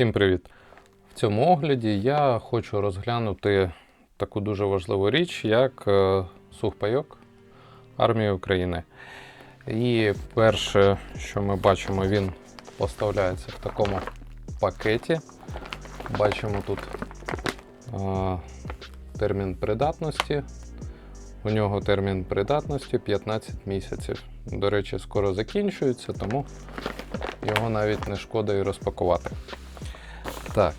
Всім привіт! В цьому огляді я хочу розглянути таку дуже важливу річ, як е, сухпайок армії України. І перше, що ми бачимо, він поставляється в такому пакеті. Бачимо тут е, термін придатності. У нього термін придатності 15 місяців. До речі, скоро закінчується, тому його навіть не шкода і розпакувати. Так.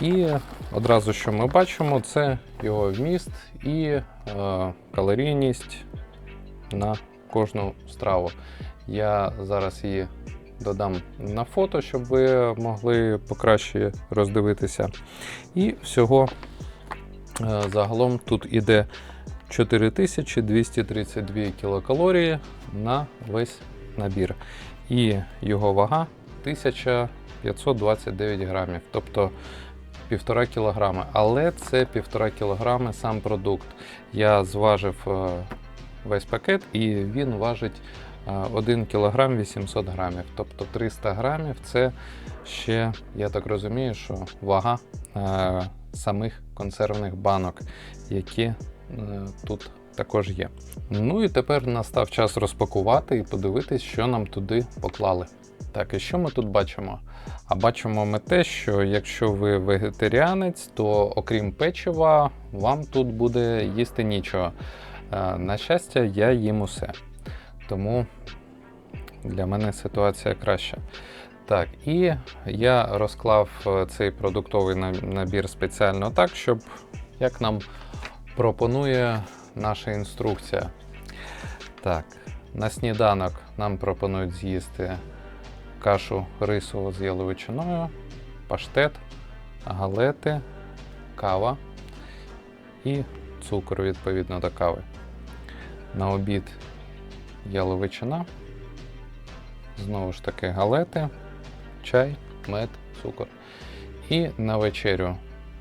І одразу, що ми бачимо, це його вміст і е, калорійність на кожну страву. Я зараз її додам на фото, щоб ви могли покраще роздивитися. І всього е, загалом тут іде 4232 кілокалорії на весь набір. І його вага 1529 грамів, тобто півтора кілограми. Але це півтора кілограми сам продукт. Я зважив е, весь пакет і він важить е, 1 кілограм 800 грамів. Тобто 300 грамів це ще, я так розумію, що вага е, самих консервних банок, які е, тут також є. Ну і тепер настав час розпакувати і подивитись, що нам туди поклали. Так, і що ми тут бачимо? А бачимо ми те, що якщо ви вегетаріанець, то окрім печива, вам тут буде їсти нічого. Е, На щастя, я їм усе. Тому для мене ситуація краща. Так, і я розклав е, цей продуктовий набір спеціально так, щоб як нам пропонує наша інструкція. Так, на сніданок нам пропонують з'їсти кашу рисову з яловичиною, паштет, галети, кава і цукор відповідно до кави. На обід яловичина, знову ж таки галети, чай, мед, цукор. І на вечерю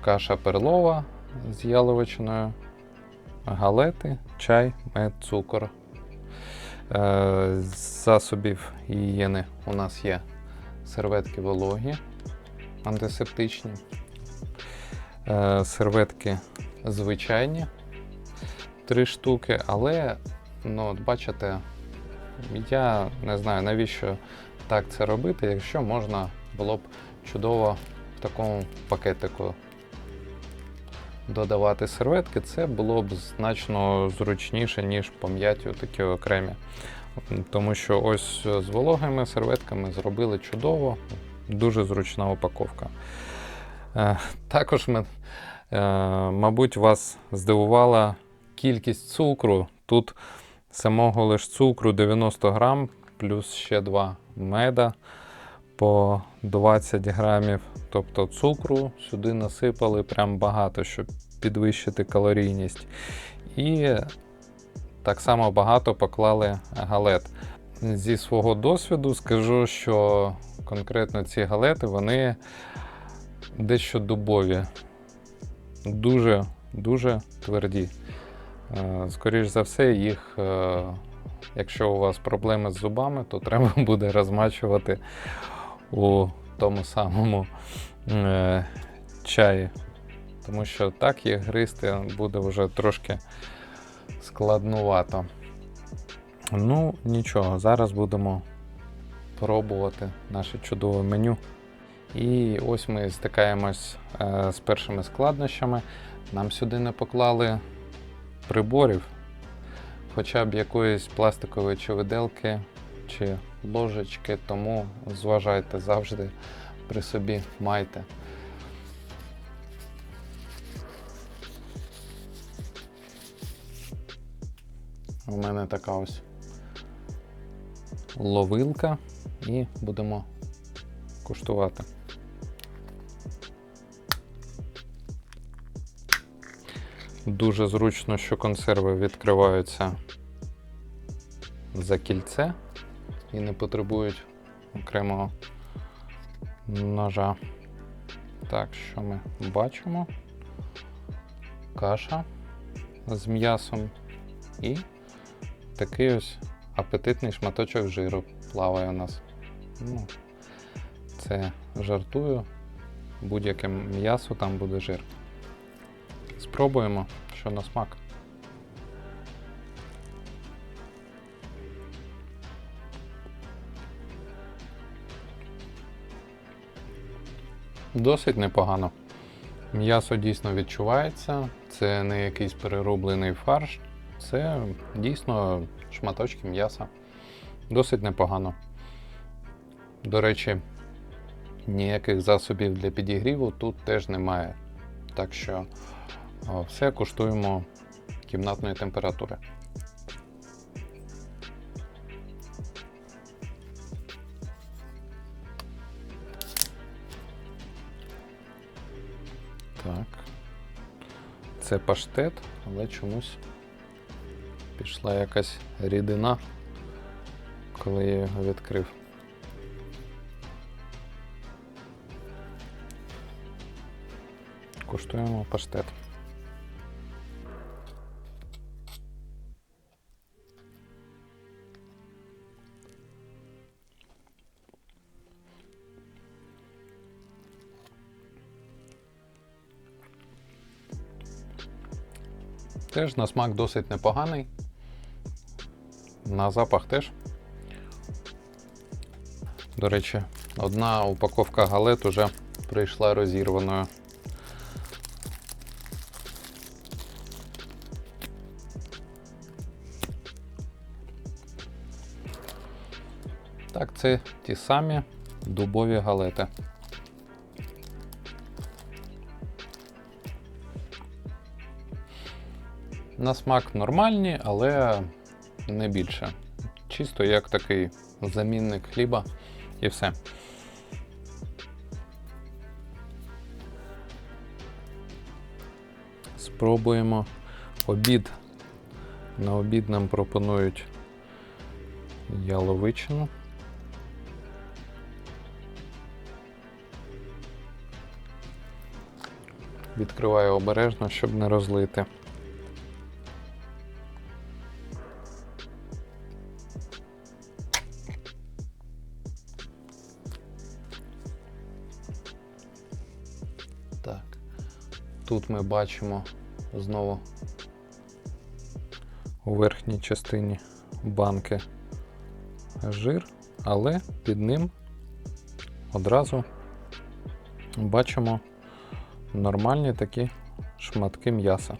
каша перлова з яловичиною, галети, чай, мед, цукор. Е, засобів гігієни у нас є серветки вологі, антисептичні, е, серветки звичайні, три штуки, але ну, от бачите, я не знаю, навіщо так це робити, якщо можна було б чудово в такому пакетику додавати серветки, це було б значно зручніше, ніж пом'яті такі окремі. Тому що ось з вологими серветками зробили чудово, дуже зручна упаковка. Е, Також, ми, е, мабуть, вас здивувала кількість цукру. Тут самого лиш цукру 90 грам, плюс ще 2 меда по 20 грамів. Тобто цукру сюди насипали прям багато, щоб підвищити калорійність. І так само багато поклали галет. Зі свого досвіду скажу, що конкретно ці галети вони дещо дубові, дуже дуже тверді. Е, Скоріш за все, їх, е, якщо у вас проблеми з зубами, то треба буде розмачувати у тому самому е, чаї. Тому що так їх гризти буде вже трошки складнувато. Ну, нічого, зараз будемо пробувати наше чудове меню. І ось ми стикаємось е, з першими складнощами. Нам сюди не поклали приборів, хоча б якоїсь пластикової чи виделки, чи ложечки, тому зважайте завжди при собі майте. У мене така ось ловилка і будемо куштувати. Дуже зручно, що консерви відкриваються за кільце і не потребують окремого ножа. Так, що ми бачимо? Каша з м'ясом і такий ось апетитний шматочок жиру плаває у нас. Ну, це жартую. Будь-яке м'ясо там буде жир. Спробуємо, що на смак. Досить непогано. М'ясо дійсно відчувається, це не якийсь перероблений фарш, це дійсно шматочки м'яса. Досить непогано. До речі, ніяких засобів для підігріву тут теж немає. Так що все куштуємо кімнатної температури. Це паштет, але чомусь пішла якась рідина, коли я його відкрив. Куштуємо паштет. Теж на смак досить непоганий. На запах теж. До речі, одна упаковка галет уже прийшла розірваною. Так, це ті самі дубові галети. На смак нормальні, але не більше. Чисто як такий замінник хліба і все. Спробуємо обід. На обід нам пропонують яловичину. Відкриваю обережно, щоб не розлити. Тут ми бачимо знову у верхній частині банки жир, але під ним одразу бачимо нормальні такі шматки м'яса.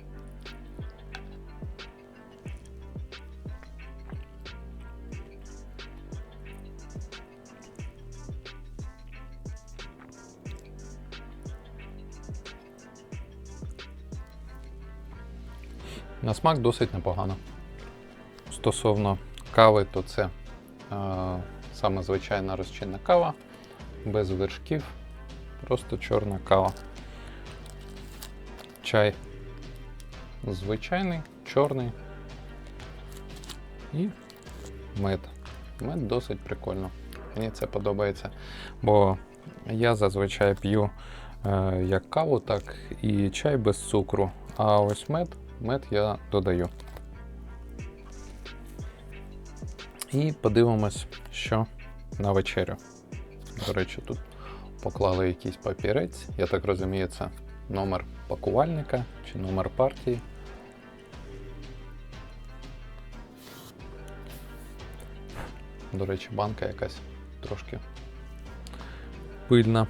На смак досить непогано. Стосовно кави, то це е, саме звичайна розчинна кава, без вершків, просто чорна кава. Чай звичайний, чорний і мед. Мед досить прикольно. Мені це подобається, бо я зазвичай п'ю е, як каву, так і чай без цукру. А ось мед, мед я додаю. І подивимось, що на вечерю. До речі, тут поклали якийсь папірець. Я так розумію, це номер пакувальника чи номер партії. До речі, банка якась трошки пильна.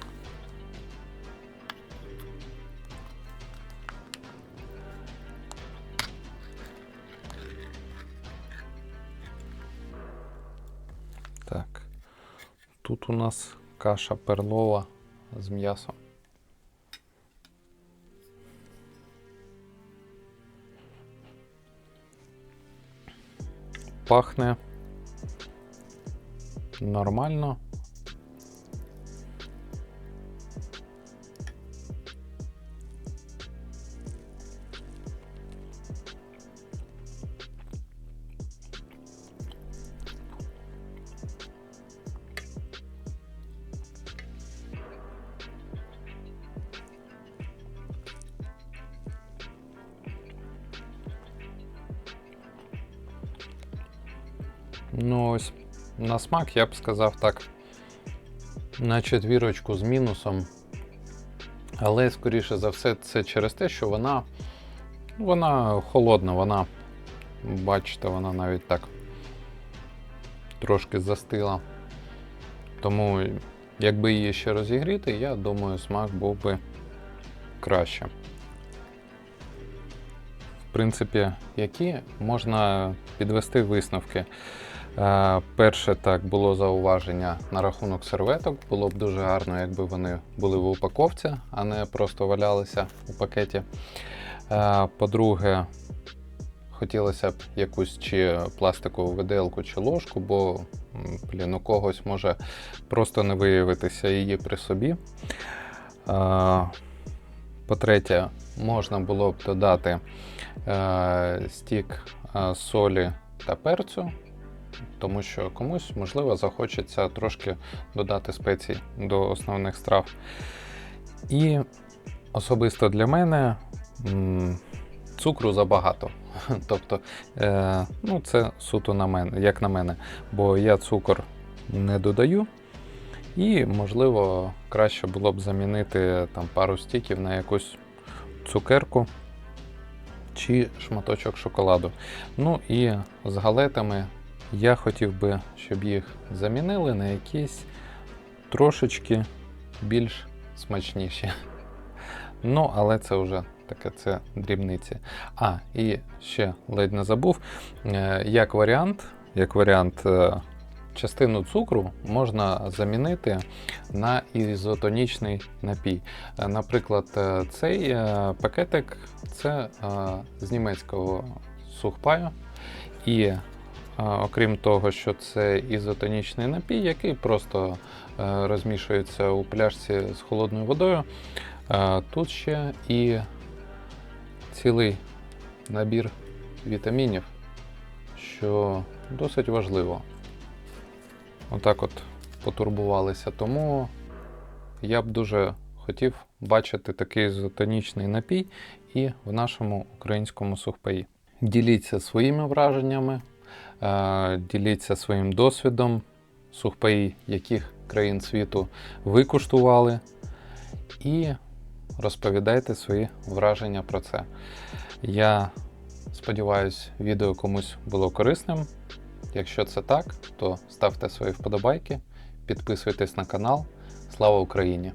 Тут у нас каша перлова з м'ясом. Пахне нормально. Ну ось на смак я б сказав так. на четвірочку з мінусом. Але, скоріше за все, це через те, що вона, вона холодна, вона, бачите, вона навіть так трошки застила. Тому, якби її ще розігріти, я думаю, смак був би краще. В принципі, які можна підвести висновки. Е, Перше, так, було зауваження на рахунок серветок. Було б дуже гарно, якби вони були в упаковці, а не просто валялися у пакеті. Е, По-друге, хотілося б якусь чи пластикову виделку, чи ложку, бо блін, у когось може просто не виявитися її при собі. Е, По-третє, можна було б додати стік солі та перцю, тому що комусь, можливо, захочеться трошки додати спецій до основних страв. І особисто для мене цукру забагато. Тобто, е, ну, це суто на мене, як на мене, бо я цукор не додаю. І, можливо, краще було б замінити там пару стіків на якусь цукерку чи шматочок шоколаду. Ну і з галетами я хотів би, щоб їх замінили на якісь трошечки більш смачніші. Ну, але це вже таке це дрібниці. А, і ще ледь не забув. е, Як варіант, як варіант, е, частину цукру можна замінити на ізотонічний напій. Е, Наприклад, цей пакетик це з німецького сухпаю. І окрім того, що це ізотонічний напій, який просто е, розмішується у пляшці з холодною водою, е, тут ще і цілий набір вітамінів, що досить важливо. Отак от потурбувалися. Тому я б дуже хотів бачити такий ізотонічний напій і в нашому українському сухпаї. Діліться своїми враженнями, діліться своїм досвідом, сухпаї яких країн світу ви куштували, і розповідайте свої враження про це. Я сподіваюся, відео комусь було корисним. Якщо це так, то ставте свої вподобайки, підписуйтесь на канал. Слава Україні!